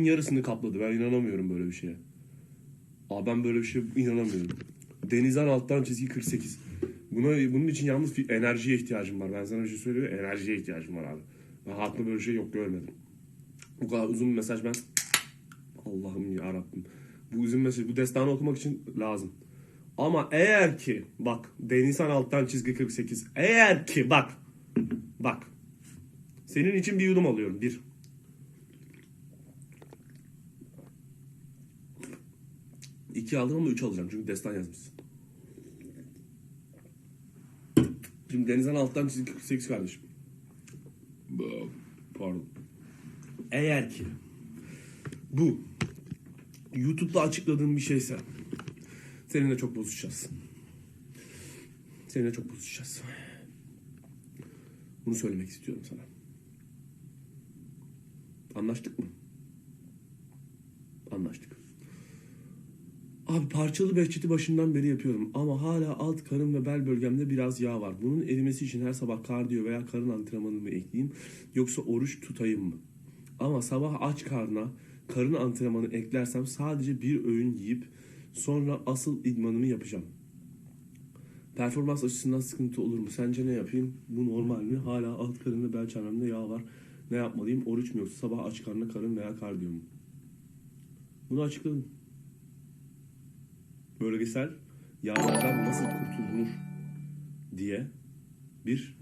yarısını kapladı. Ben inanamıyorum böyle bir şeye. Abi ben böyle bir şeye inanamıyorum. Denizden alttan çizgi 48. Buna, bunun için yalnız bir enerjiye ihtiyacım var. Ben sana bir şey söyleyeyim. Enerjiye ihtiyacım var abi. Ben hayatımda böyle bir şey yok görmedim. Bu kadar uzun bir mesaj ben... Allah'ım ya Rabbim. Bu uzun mesaj, bu destanı okumak için lazım. Ama eğer ki bak Denizhan alttan çizgi 48. Eğer ki bak bak senin için bir yudum alıyorum. Bir. İki aldım ama üç alacağım çünkü destan yazmışsın. Şimdi Denizhan alttan çizgi 48 kardeşim. Pardon. Eğer ki bu YouTube'da açıkladığım bir şeyse seninle çok bozuşacağız. Seninle çok bozuşacağız. Bunu söylemek istiyorum sana. Anlaştık mı? Anlaştık. Abi parçalı behçeti başından beri yapıyorum ama hala alt karın ve bel bölgemde biraz yağ var. Bunun erimesi için her sabah kardiyo veya karın antrenmanı mı ekleyeyim yoksa oruç tutayım mı? Ama sabah aç karnına karın antrenmanı eklersem sadece bir öğün yiyip sonra asıl idmanımı yapacağım. Performans açısından sıkıntı olur mu? Sence ne yapayım? Bu normal mi? Hala alt karın ve bel çevremde yağ var. Ne yapmalıyım? Oruç mu yoksa sabah aç karnına karın veya kardiyo mu? Bunu açıkladım. Bölgesel yağlardan nasıl kurtulunur diye bir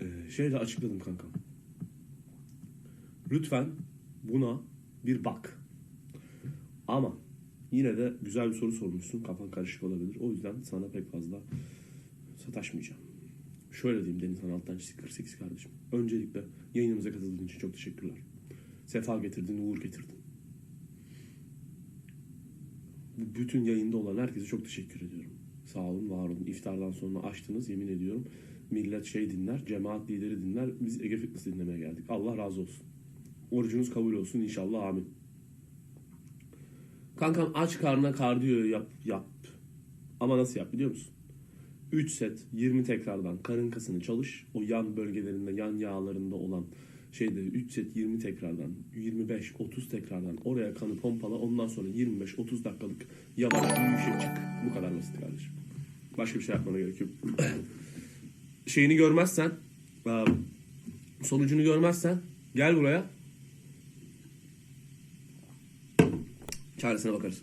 e, şeyle açıkladım kankam. Lütfen buna bir bak. Ama yine de güzel bir soru sormuşsun. Kafan karışık olabilir. O yüzden sana pek fazla sataşmayacağım. Şöyle diyeyim Deniz Han Alttan çizgi 48 kardeşim. Öncelikle yayınımıza katıldığın için çok teşekkürler. Sefa getirdin, uğur getirdin. Bu bütün yayında olan herkese çok teşekkür ediyorum. Sağ olun, var olun. İftardan sonra açtınız yemin ediyorum. Millet şey dinler, cemaat lideri dinler. Biz Ege Fitness dinlemeye geldik. Allah razı olsun. Orucunuz kabul olsun inşallah amin. Kankam aç karnına kardiyo yap yap. Ama nasıl yap biliyor musun? 3 set 20 tekrardan karın kasını çalış. O yan bölgelerinde, yan yağlarında olan şeyde 3 set 20 tekrardan, 25 30 tekrardan oraya kanı pompala. Ondan sonra 25 30 dakikalık yavaş yürüyüşe çık. Bu kadar basit kardeşim. Başka bir şey yapmana gerek yok. Şeyini görmezsen, sonucunu görmezsen gel buraya. Çaresine bakarız.